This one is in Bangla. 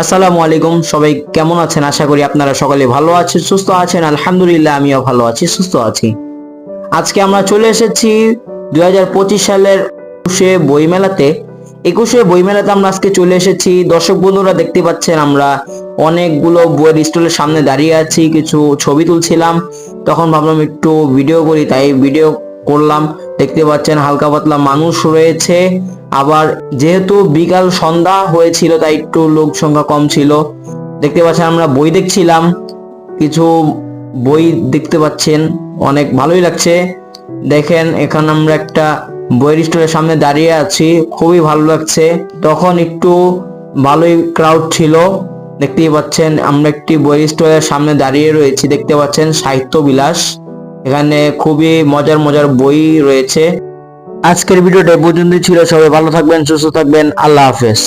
আসসালামু আলাইকুম, সবাই কেমন আছেন? আশা করি আপনারা সকলে ভালো আছেন, সুস্থ আছেন। আলহামদুলিল্লাহ, আমিও ভালো আছি, সুস্থ আছি। আজকে আমরা চলে এসেছি দু হাজার পঁচিশ সালের একুশে বইমেলাতে। একুশে বইমেলাতে আমরা আজকে চলে এসেছি। দর্শক বন্ধুরা, দেখতে পাচ্ছেন আমরা অনেকগুলো বইয়ের স্টলের সামনে দাঁড়িয়ে আছি, কিছু ছবি তুলছিলাম। তখন ভাবলাম একটু ভিডিও করি, তাই ভিডিও করলাম। দেখতে পাচ্ছেন হালকা পাতলা মানুষ রয়েছে। আবার যেহেতু বিকাল সন্ধ্যা হয়েছিল, তাই একটু লোক সংখ্যা কম ছিল। দেখতে পাচ্ছেন আমরা বই দেখছিলাম। কিছু বই দেখতে পাচ্ছেন, অনেক ভালোই লাগছে। দেখেন, এখানে আমরা একটা বইয়ের স্টোরের সামনে দাঁড়িয়ে আছি, খুবই ভালো লাগছে। তখন একটু ভালোই ক্রাউড ছিল। দেখতেই পাচ্ছেন, আমরা একটি বই স্টোরের সামনে দাঁড়িয়ে রয়েছি। দেখতে পাচ্ছেন, সাহিত্য বিলাস। এখানে খুবই মজার মজার বই রয়েছে। আজকের ভিডিওটা পর্যন্তই ছিল। সবাই ভালো থাকবেন, সুস্থ থাকবেন। আল্লাহ হাফেজ।